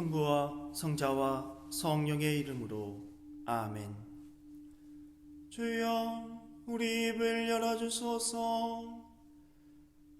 성부와 성자와 성령의 이름으로. 아멘. 주여 우리 입을 열어주소서.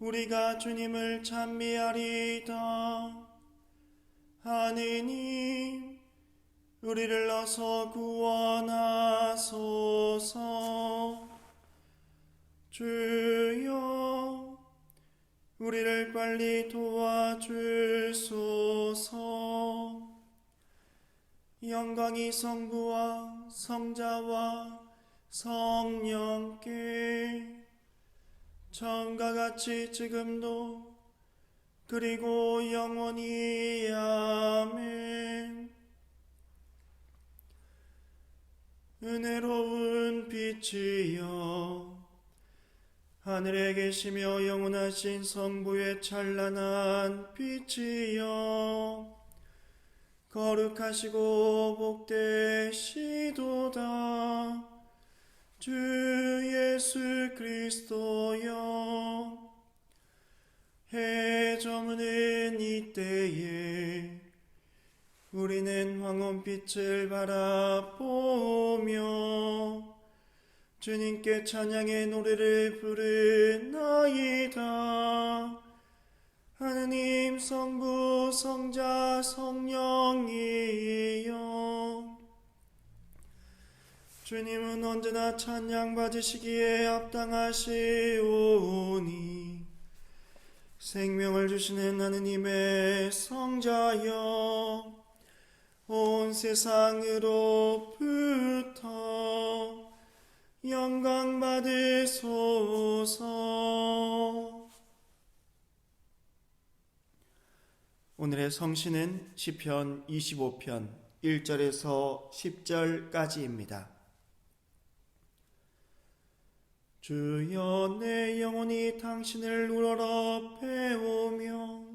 우리가 주님을 찬미하리이다. 하느님 우리를 어서 구원하소서. 주여 우리를 빨리 도와주소서. 영광이 성부와 성자와 성령께 처음과 같이 지금도 그리고 영원히 아멘. 은혜로운 빛이여 하늘에 계시며 영원하신 성부의 찬란한 빛이여. 거룩하시고 복되시도다. 주 예수 그리스도여. 해 저무는 이때에 우리는 황혼빛을 바라보며 주님께 찬양의 노래를 부르나이다. 하느님 성부 성자 성령이여 주님은 언제나 찬양 받으시기에 합당하시오니 생명을 주시는 하느님의 성자여 온 세상으로부터 영광 받으소서. 오늘의 성신은 시편 25편 1절에서 10절까지입니다. 주여 내 영혼이 당신을 우러러 배우며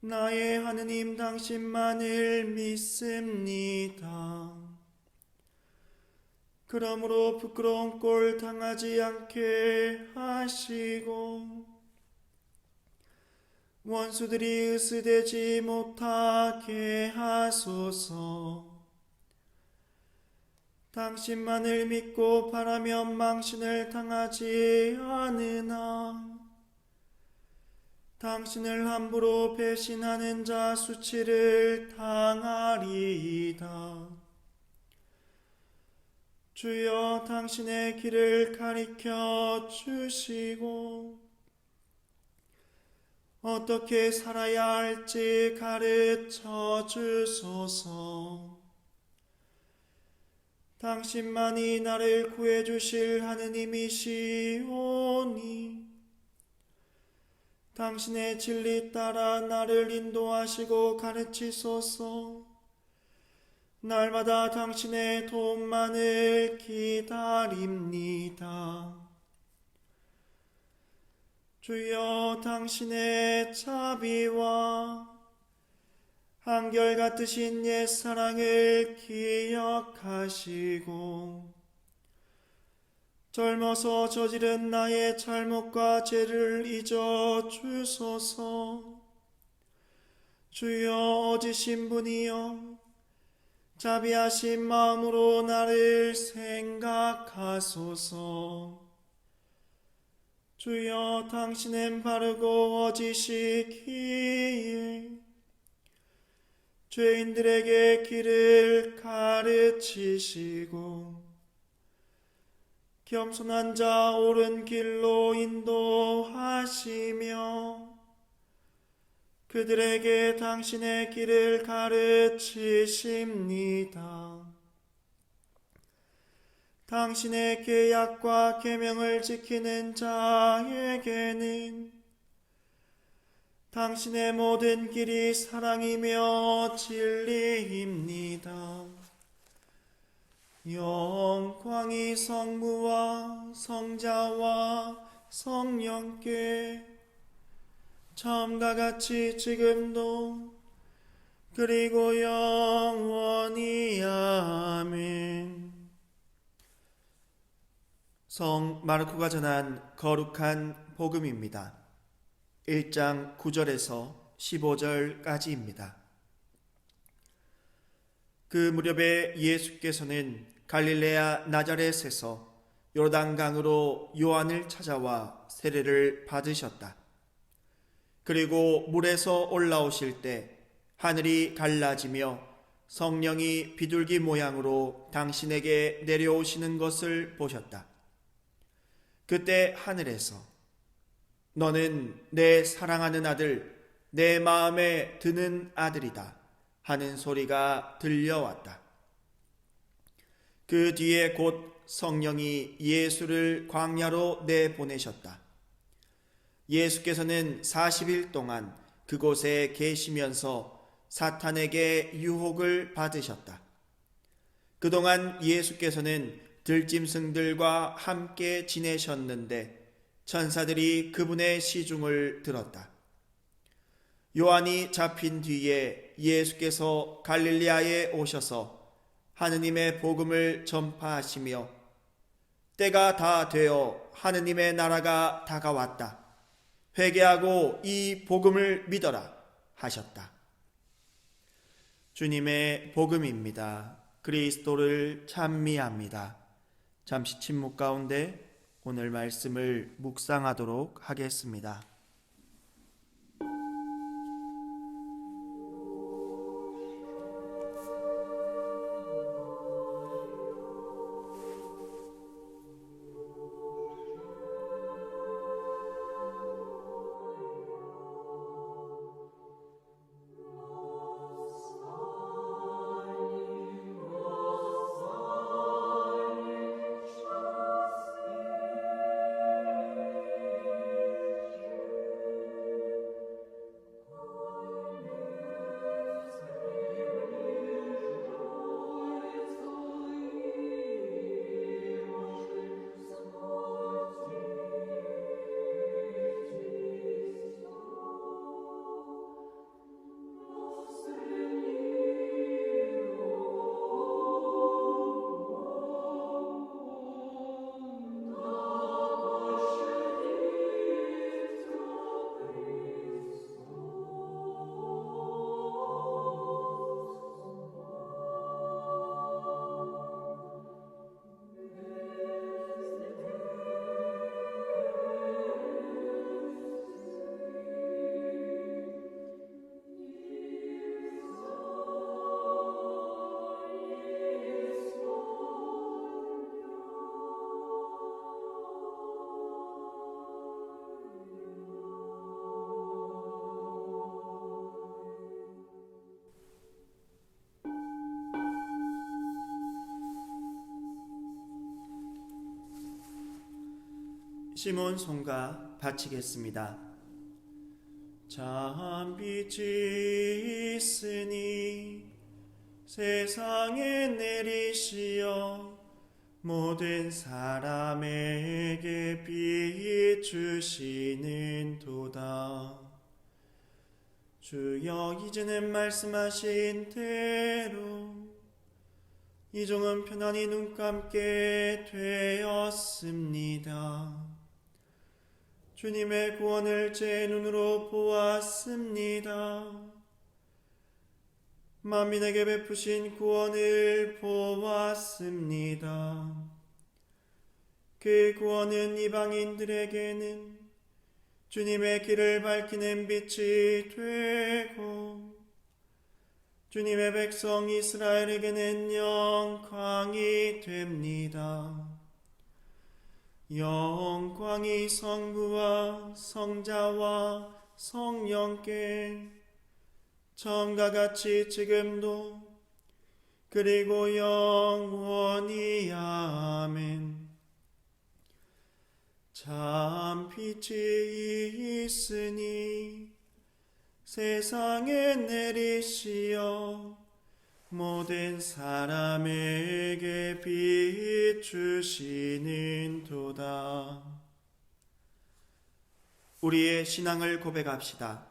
나의 하느님 당신만을 믿습니다. 그러므로 부끄러운 꼴 당하지 않게 하시고 원수들이 으스대지 못하게 하소서. 당신만을 믿고 바라면 망신을 당하지 않으나 당신을 함부로 배신하는 자 수치를 당하리이다. 주여 당신의 길을 가리켜 주시고 어떻게 살아야 할지 가르쳐 주소서. 당신만이 나를 구해 주실 하느님이시오니 당신의 진리 따라 나를 인도하시고 가르치소서. 날마다 당신의 도움만을 기다립니다. 주여 당신의 자비와 한결같으신 옛 사랑을 기억하시고 젊어서 저지른 나의 잘못과 죄를 잊어 주소서 주여 어지신 분이여 자비하신 마음으로 나를 생각하소서. 주여 당신은 바르고 어지시기에 죄인들에게 길을 가르치시고 겸손한 자 옳은 길로 인도하시며 그들에게 당신의 길을 가르치십니다. 당신의 계약과 계명을 지키는 자에게는 당신의 모든 길이 사랑이며 진리입니다. 영광이 성부와 성자와 성령께 처음과 같이 지금도 그리고 영원히 아멘. 성 마르코가 전한 거룩한 복음입니다. 1장 9절에서 15절까지입니다. 그 무렵에 예수께서는 갈릴레아 나자렛에서 요르단강으로 요한을 찾아와 세례를 받으셨다. 그리고 물에서 올라오실 때 하늘이 갈라지며 성령이 비둘기 모양으로 당신에게 내려오시는 것을 보셨다. 그때 하늘에서 너는 내 사랑하는 아들, 내 마음에 드는 아들이다 하는 소리가 들려왔다. 그 뒤에 곧 성령이 예수를 광야로 내보내셨다. 예수께서는 40일 동안 그곳에 계시면서 사탄에게 유혹을 받으셨다. 그동안 예수께서는 들짐승들과 함께 지내셨는데 천사들이 그분의 시중을 들었다. 요한이 잡힌 뒤에 예수께서 갈릴리아에 오셔서 하느님의 복음을 전파하시며 때가 다 되어 하느님의 나라가 다가왔다. 회개하고 이 복음을 믿어라 하셨다. 주님의 복음입니다. 그리스도를 찬미합니다. 잠시 침묵 가운데 오늘 말씀을 묵상하도록 하겠습니다. 시몬 송가 바치겠습니다. 참 빛이 있으니 세상에 내리시어 모든 사람에게 비추시는 도다. 주여 이제는 말씀하신 대로 이종은 편안히 눈 감게 되었습니다. 주님의 구원을 제 눈으로 보았습니다. 만민에게 베푸신 구원을 보았습니다. 그 구원은 이방인들에게는 주님의 길을 밝히는 빛이 되고 주님의 백성 이스라엘에게는 영광이 됩니다. 영광이 성부와 성자와 성령께 처음과 같이 지금도 그리고 영원히 아멘. 참 빛이 있으니 세상에 내리시어 모든 사람에게 비추시는 도다. 우리의 신앙을 고백합시다.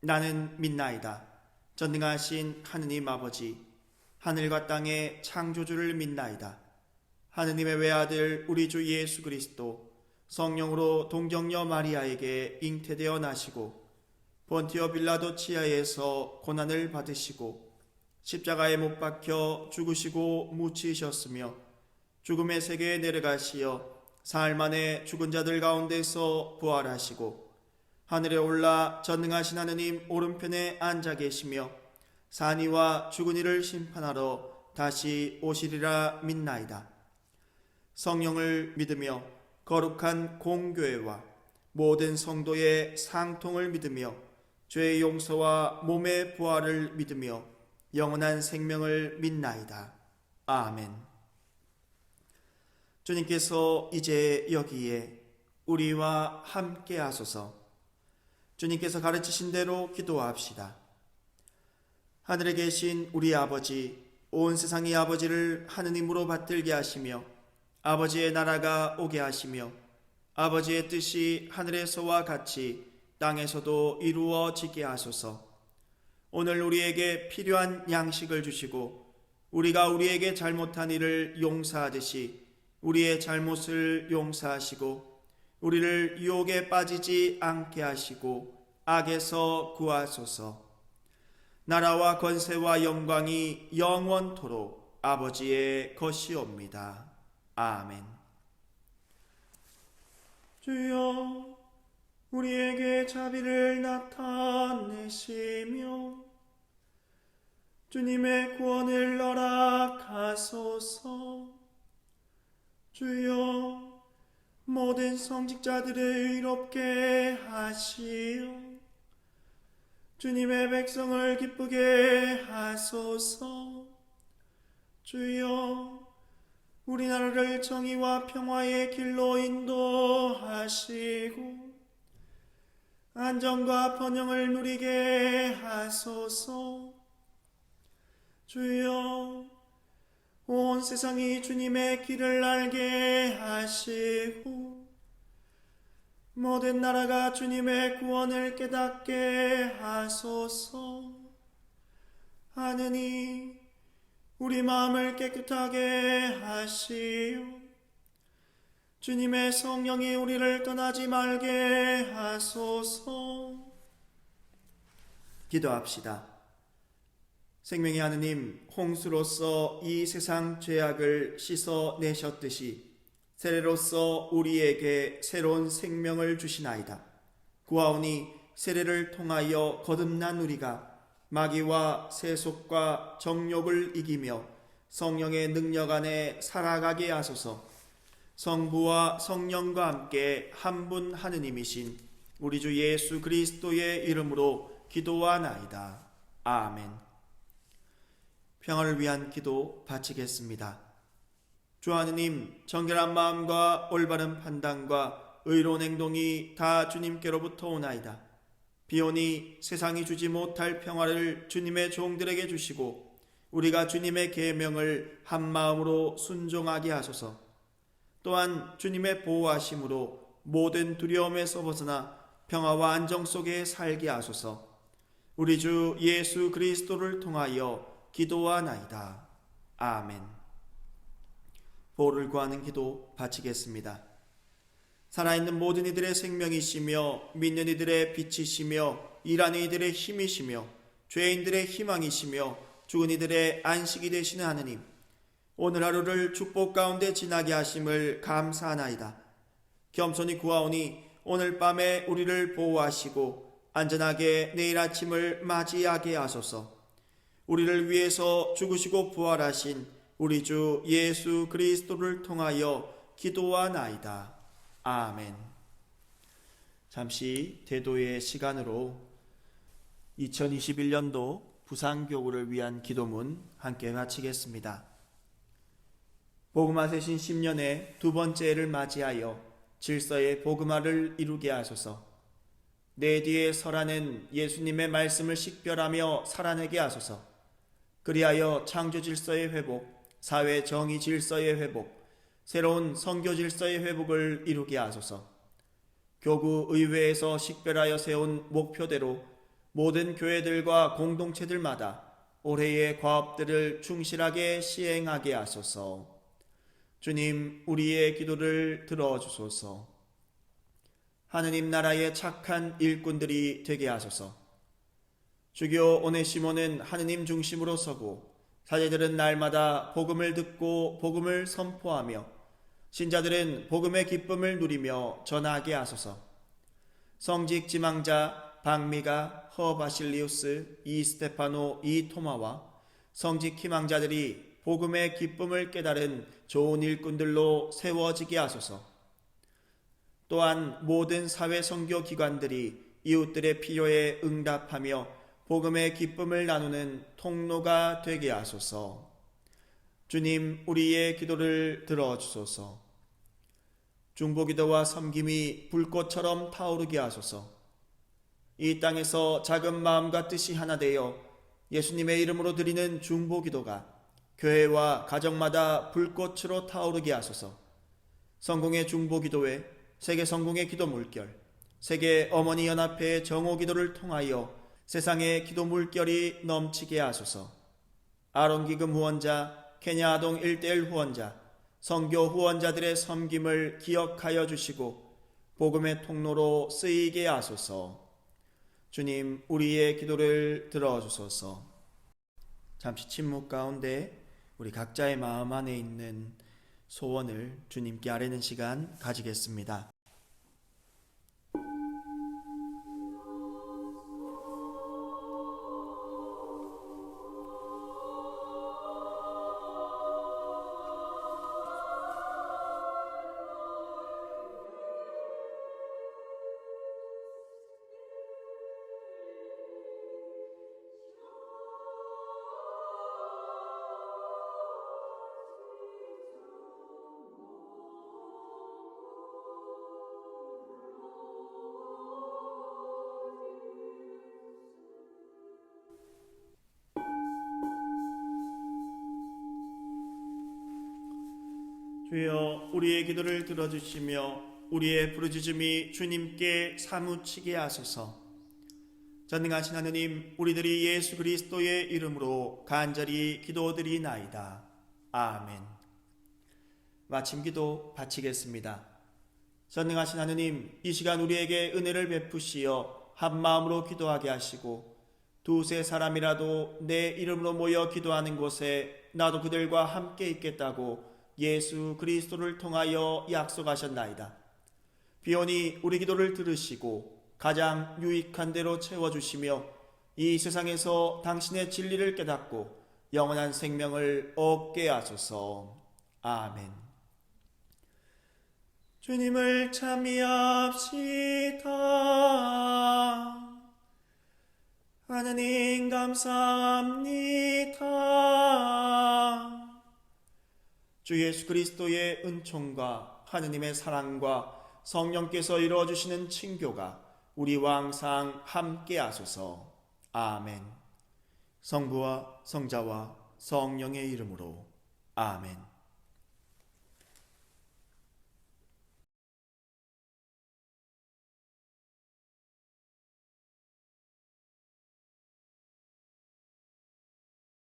나는 믿나이다. 전능하신 하느님 아버지, 하늘과 땅의 창조주를 믿나이다. 하느님의 외아들 우리 주 예수 그리스도 성령으로 동정녀 마리아에게 잉태되어 나시고 본티오 빌라도 치하에서 고난을 받으시고 십자가에 못 박혀 죽으시고 묻히셨으며 죽음의 세계에 내려가시어 사흘 만에 죽은 자들 가운데서 부활하시고 하늘에 올라 전능하신 하느님 오른편에 앉아 계시며 산이와 죽은 이를 심판하러 다시 오시리라 믿나이다. 성령을 믿으며 거룩한 공교회와 모든 성도의 상통을 믿으며 죄의 용서와 몸의 부활을 믿으며 영원한 생명을 믿나이다. 아멘. 주님께서 이제 여기에 우리와 함께 하소서. 주님께서 가르치신 대로 기도합시다. 하늘에 계신 우리 아버지, 온 세상의 아버지를 하느님으로 받들게 하시며 아버지의 나라가 오게 하시며 아버지의 뜻이 하늘에서와 같이 땅에서도 이루어지게 하소서. 오늘 우리에게 필요한 양식을 주시고 우리가 우리에게 잘못한 일을 용서하듯이 우리의 잘못을 용서하시고 우리를 유혹에 빠지지 않게 하시고 악에서 구하소서. 나라와 권세와 영광이 영원토록 아버지의 것이옵니다. 아멘. 주여, 우리에게 자비를 나타내시며 주님의 구원을 허락하소서. 주여, 모든 성직자들을 의롭게 하시오. 주님의 백성을 기쁘게 하소서. 주여, 우리나라를 정의와 평화의 길로 인도하시고, 안정과 번영을 누리게 하소서. 주여, 온 세상이 주님의 길을 알게 하시고, 모든 나라가 주님의 구원을 깨닫게 하소서. 하느니 우리 마음을 깨끗하게 하시오. 주님의 성령이 우리를 떠나지 말게 하소서. 기도합시다. 생명의 하느님, 홍수로서 이 세상 죄악을 씻어내셨듯이 세례로서 우리에게 새로운 생명을 주시나이다. 구하오니 세례를 통하여 거듭난 우리가 마귀와 세속과 정욕을 이기며 성령의 능력 안에 살아가게 하소서. 성부와 성령과 함께 한 분 하느님이신 우리 주 예수 그리스도의 이름으로 기도하나이다. 아멘. 평화를 위한 기도 바치겠습니다. 주 하느님, 정결한 마음과 올바른 판단과 의로운 행동이 다 주님께로부터 오나이다. 비오니 세상이 주지 못할 평화를 주님의 종들에게 주시고 우리가 주님의 계명을 한 마음으로 순종하게 하소서. 또한 주님의 보호하심으로 모든 두려움에서 벗어나 평화와 안정 속에 살게 하소서. 우리 주 예수 그리스도를 통하여 기도하나이다. 아멘. 보호를 구하는 기도 바치겠습니다. 살아있는 모든 이들의 생명이시며 믿는 이들의 빛이시며 일하는 이들의 힘이시며 죄인들의 희망이시며 죽은 이들의 안식이 되시는 하느님 오늘 하루를 축복 가운데 지나게 하심을 감사하나이다. 겸손히 구하오니 오늘 밤에 우리를 보호하시고 안전하게 내일 아침을 맞이하게 하소서. 우리를 위해서 죽으시고 부활하신 우리 주 예수 그리스도를 통하여 기도하나이다. 아멘. 잠시 대도의 시간으로 2021년도 부산교구를 위한 기도문 함께 마치겠습니다. 복음화 세신 10년의 두 번째를 맞이하여 질서의 복음화를 이루게 하소서. 내 뒤에 설하는 예수님의 말씀을 식별하며 살아내게 하소서. 그리하여 창조 질서의 회복, 사회 정의 질서의 회복, 새로운 성교 질서의 회복을 이루게 하소서. 교구 의회에서 식별하여 세운 목표대로 모든 교회들과 공동체들마다 올해의 과업들을 충실하게 시행하게 하소서. 주님, 우리의 기도를 들어주소서. 하느님 나라의 착한 일꾼들이 되게 하소서. 주교 오네시모는 하느님 중심으로 서고 사제들은 날마다 복음을 듣고 복음을 선포하며 신자들은 복음의 기쁨을 누리며 전하게 하소서. 성직 지망자 박미가 허 바실리우스 이 스테파노 이 토마와 성직 희망자들이 복음의 기쁨을 깨달은 좋은 일꾼들로 세워지게 하소서. 또한 모든 사회 선교 기관들이 이웃들의 필요에 응답하며 복음의 기쁨을 나누는 통로가 되게 하소서. 주님, 우리의 기도를 들어주소서. 중보기도와 섬김이 불꽃처럼 타오르게 하소서. 이 땅에서 작은 마음과 뜻이 하나 되어 예수님의 이름으로 드리는 중보기도가 교회와 가정마다 불꽃으로 타오르게 하소서. 성공의 중보 기도에 세계 성공의 기도 물결, 세계 어머니 연합회의 정오 기도를 통하여 세상의 기도 물결이 넘치게 하소서. 아론 기금 후원자, 케냐 아동 일대일 후원자, 성교 후원자들의 섬김을 기억하여 주시고 복음의 통로로 쓰이게 하소서. 주님, 우리의 기도를 들어 주소서. 잠시 침묵 가운데 우리 각자의 마음 안에 있는 소원을 주님께 아뢰는 시간 가지겠습니다. 주여 우리의 기도를 들어주시며 우리의 부르짖음이 주님께 사무치게 하소서. 전능하신 하느님, 우리들이 예수 그리스도의 이름으로 간절히 기도드리나이다. 아멘. 마침 기도 바치겠습니다. 전능하신 하느님, 이 시간 우리에게 은혜를 베푸시어 한 마음으로 기도하게 하시고 두세 사람이라도 내 이름으로 모여 기도하는 곳에 나도 그들과 함께 있겠다고 예수 그리스도를 통하여 약속하셨나이다. 비오니 우리 기도를 들으시고 가장 유익한 대로 채워주시며 이 세상에서 당신의 진리를 깨닫고 영원한 생명을 얻게 하소서. 아멘. 주님을 참여합시다. 하느님 감사합니다. 주 예수 그리스도의 은총과 하느님의 사랑과 성령께서 이루어 주시는 친교가 우리와 항상 함께 하소서. 아멘. 성부와 성자와 성령의 이름으로 아멘.